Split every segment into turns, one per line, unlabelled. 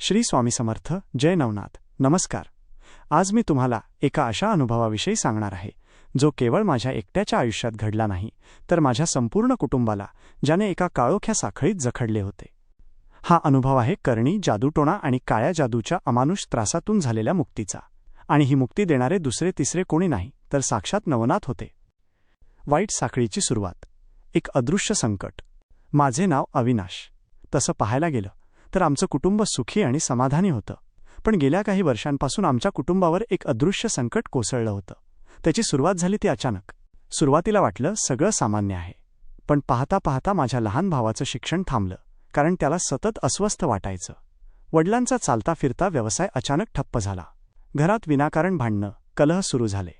श्री स्वामी समर्थ जय नवनाथ. नमस्कार. आज मी तुम्हाला एका अशा अनुभवाविषयी सांगणार आहे जो केवळ माझ्या एकट्याच्या आयुष्यात घडला नाही तर माझ्या संपूर्ण कुटुंबाला ज्याने एका काळोख्या साखळीत जखडले होते. हा अनुभव आहे करणी जादूटोणा आणि काळ्या जादूच्या अमानुष त्रासातून झालेल्या मुक्तीचा. आणि ही मुक्ती देणारे दुसरे तिसरे कोणी नाही तर साक्षात नवनाथ होते. वाईट साखळीची सुरुवात. एक अदृश्य संकट. माझे नाव अविनाश. तसं पाहायला गेलं तर आमचं कुटुंब सुखी आणि समाधानी होतं. पण गेल्या काही वर्षांपासून आमच्या कुटुंबावर एक अदृश्य संकट कोसळलं होतं. त्याची सुरुवात झाली ती अचानक. सुरुवातीला वाटलं सगळं सामान्य आहे. पण पाहता पाहता माझ्या लहान भावाचं शिक्षण थांबलं कारण त्याला सतत अस्वस्थ वाटायचं. वडिलांचा चालता फिरता व्यवसाय अचानक ठप्प झाला. घरात विनाकारण भांडणं कलह सुरू झाले.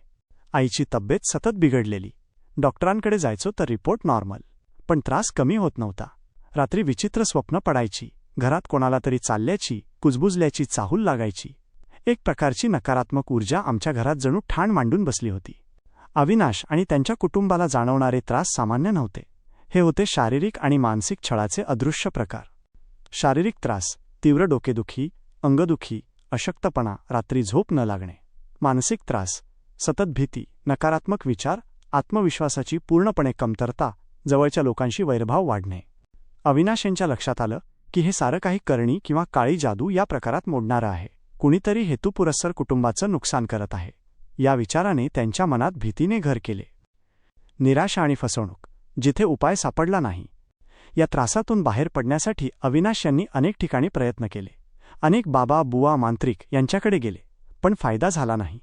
आईची तब्येत सतत बिघडलेली. डॉक्टरांकडे जायचो तर रिपोर्ट नॉर्मल. पण त्रास कमी होत नव्हता. रात्री विचित्र स्वप्न पडायची. घरात कोणाला तरी चालल्याची कुजबुजल्याची चाहूल लागायची. एक प्रकारची नकारात्मक ऊर्जा आमच्या घरात जणू ठाण मांडून बसली होती. अविनाश आणि त्यांच्या कुटुंबाला जाणवणारे त्रास सामान्य नव्हते. हे होते शारीरिक आणि मानसिक छळाचे अदृश्य प्रकार. शारीरिक त्रास तीव्र डोकेदुखी अंगदुखी अशक्तपणा रात्री झोप न लागणे. मानसिक त्रास सतत भीती नकारात्मक विचार आत्मविश्वासाची पूर्णपणे कमतरता जवळच्या लोकांशी वैरभाव वाढणे. अविनाश यांच्या लक्षात आलं की हे सारं काही करणी किंवा काळी जादू या प्रकारात मोडणारं आहे. कुणीतरी हेतुपुरस्सर कुटुंबाचं नुकसान करत आहे. या विचाराने त्यांच्या मनात भीतीने घर केले. निराशा आणि फसवणूक जिथे उपाय सापडला नाही. या त्रासातून बाहेर पडण्यासाठी अविनाश यांनी अनेक ठिकाणी प्रयत्न केले. अनेक बाबा बुवा मांत्रिक यांच्याकडे गेले पण फायदा झाला नाही.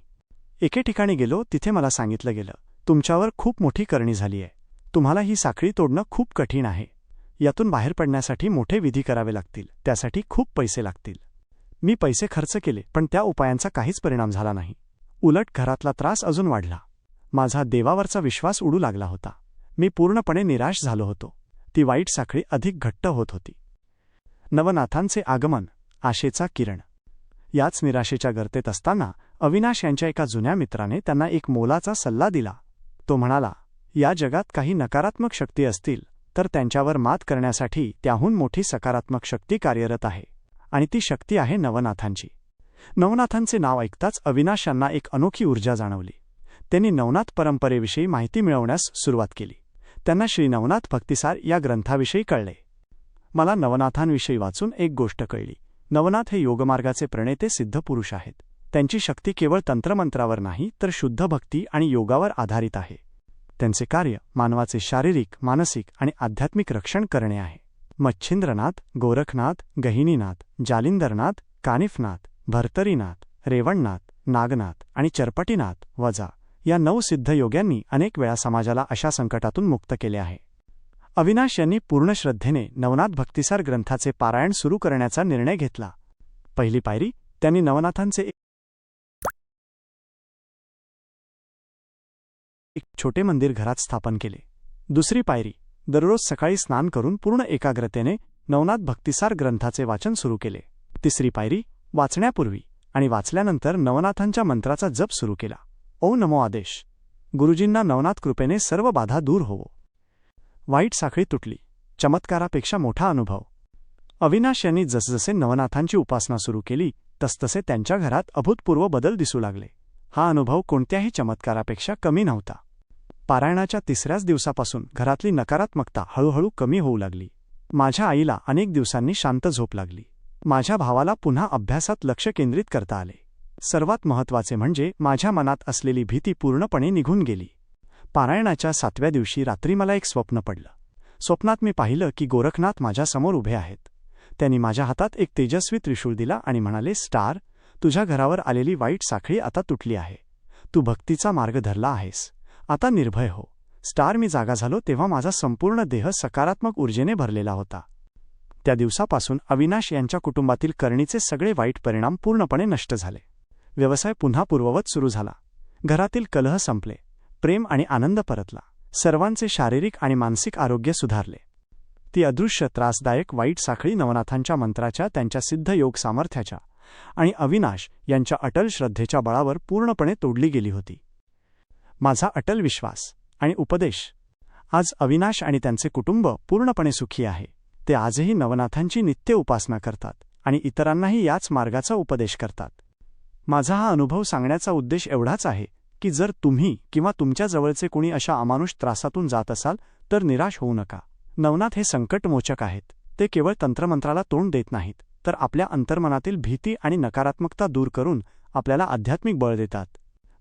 एके ठिकाणी गेलो तिथे मला सांगितलं गेलं तुमच्यावर खूप मोठी करणी झाली आहे. तुम्हाला ही साखळी तोडणं खूप कठीण आहे. यातून बाहेर पडण्यासाठी मोठे विधी करावे लागतील. त्यासाठी खूप पैसे लागतील. मी पैसे खर्च केले पण त्या उपायांचा काहीच परिणाम झाला नाही. उलट घरातला त्रास अजून वाढला. माझा देवावरचा विश्वास उडू लागला होता. मी पूर्णपणे निराश झालो होतो. ती वाईट साखळी अधिक घट्ट होत होती. नवनाथांचे आगमन आशेचा किरण. याच निराशेच्या गर्तेत असताना अविनाश यांच्या एका जुन्या मित्राने त्यांना एक मोलाचा सल्ला दिला. तो म्हणाला या जगात काही नकारात्मक शक्ती असतील तर त्यांच्यावर मात करण्यासाठी त्याहून मोठी सकारात्मक शक्ती कार्यरत आहे. आणि ती शक्ती आहे नवनाथांची. नवनाथांचे नाव ऐकताच अविनाश यांना एक अनोखी ऊर्जा जाणवली. त्यांनी नवनाथ परंपरेविषयी माहिती मिळवण्यास सुरुवात केली. त्यांना श्री नवनाथ भक्तिसार या ग्रंथाविषयी कळले. मला नवनाथांविषयी वाचून एक गोष्ट कळली. नवनाथ हे योगमार्गाचे प्रणेते सिद्ध पुरुष आहेत. त्यांची शक्ती केवळ तंत्रमंत्रावर नाही तर शुद्ध भक्ती आणि योगावर आधारित आहे. त्यांचे कार्य मानवाचे शारीरिक मानसिक आणि आध्यात्मिक रक्षण करणे आहे. मच्छिंद्रनाथ गोरखनाथ गहिनीनाथ जालिंदरनाथ कानिफनाथ भर्तरीनाथ रेवणनाथ नागनाथ आणि चरपटीनाथ वजा या नऊ सिद्ध योग्यांनी अनेक वेळा समाजाला अशा संकटातून मुक्त केले आहे. अविनाश यांनी पूर्ण श्रद्धेने नवनाथ भक्तिसार ग्रंथाचे पारायण सुरू करण्याचा निर्णय घेतला. पहिली पायरी त्यांनी नवनाथांचे एक छोटे मंदिर घरात स्थापन केले. दुसरी पायरी दररोज सकाळी स्नान करून पूर्ण एकाग्रतेने नवनाथ भक्तिसार ग्रंथाचे वाचन सुरू केले. तिसरी पायरी वाचण्यापूर्वी आणि वाचल्यानंतर नवनाथांच्या मंत्राचा जप सुरू केला. ओ नमो आदेश. गुरुजींना नवनाथ कृपेने सर्व बाधा दूर होवो. वाईट साखळी तुटली. चमत्कारापेक्षा मोठा अनुभव. अविनाश यांनी जसजसे नवनाथांची उपासना सुरू केली तसतसे त्यांच्या घरात अभूतपूर्व बदल दिसू लागले. हा अनुभव कोणत्याही चमत्कारापेक्षा कमी नव्हता. पारायणाच्या तिसऱ्याच दिवसापासून घरातली नकारात्मकता हळूहळू कमी होऊ लागली. माझ्या आईला अनेक दिवसांनी शांत झोप लागली. माझ्या भावाला पुन्हा अभ्यासात लक्ष केंद्रित करता आले. सर्वात महत्त्वाचे म्हणजे माझ्या मनात असलेली भीती पूर्णपणे निघून गेली. पारायणाच्या सातव्या दिवशी रात्री मला एक स्वप्न पडलं. स्वप्नात मी पाहिलं की गोरखनाथ माझ्यासमोर उभे आहेत. त्यांनी माझ्या हातात एक तेजस्वी त्रिशूळ दिला आणि म्हणाले स्टार तुझ्या घरावर आलेली वाईट साखळी आता तुटली आहे. तू भक्तीचा मार्ग धरला आहेस. आता निर्भय हो. स्टार मी जागा झालो तेव्हा माझा संपूर्ण देह सकारात्मक ऊर्जेने भरलेला होता. त्या दिवसापासून अविनाश यांच्या कुटुंबातील करणीचे सगळे वाईट परिणाम पूर्णपणे नष्ट झाले. व्यवसाय पुन्हा पूर्ववत सुरू झाला. घरातील कलह संपले. प्रेम आणि आनंद परतला. सर्वांचे शारीरिक आणि मानसिक आरोग्य सुधारले. ती अदृश्य त्रासदायक वाईट साखळी नवनाथांच्या मंत्राच्या त्यांच्या सिद्ध योग सामर्थ्याच्या आणि अविनाश यांच्या अटल श्रद्धेच्या बळावर पूर्णपणे तोडली गेली होती. माझा अटल विश्वास आणि उपदेश. आज अविनाश आणि त्यांचे कुटुंब पूर्णपणे सुखी आहे. ते आजही नवनाथांची नित्य उपासना करतात आणि इतरांनाही याच मार्गाचा उपदेश करतात. माझा हा अनुभव सांगण्याचा उद्देश एवढाच आहे की जर तुम्ही किंवा तुमच्या जवळचे कुणी अशा अमानुष त्रासातून जात असाल तर निराश होऊ नका. नवनाथ हे संकटमोचक आहेत. ते केवळ तंत्रमंत्राला तोंड देत नाहीत तर आपल्या अंतर्मनातील भीती आणि नकारात्मकता दूर करून आपल्याला आध्यात्मिक बळ देतात.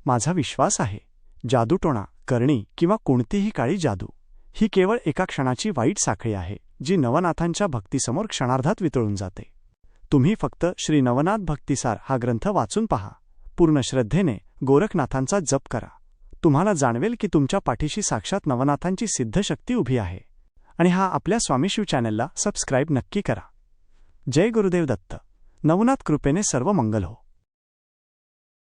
माझा विश्वास आहे. जादूटोणा करणी किंवा कोणतीही काळी जादू. ही केवळ एका क्षणाची वाईट साखळी आहे जी नवनाथांच्या भक्तीसमोर क्षणार्धात वितळून जाते. तुम्ही फक्त श्री नवनाथ भक्तिसार हा ग्रंथ वाचून पहा. पूर्ण श्रद्धेने गोरखनाथांचा जप करा. तुम्हाला जाणवेल की तुमच्या पाठीशी साक्षात नवनाथांची सिद्धशक्ती उभी आहे. आणि हा आपल्या स्वामीशिव चॅनलला सबस्क्राईब नक्की करा. जय गुरुदेव दत्त. नवनाथ कृपेने सर्व मंगल हो.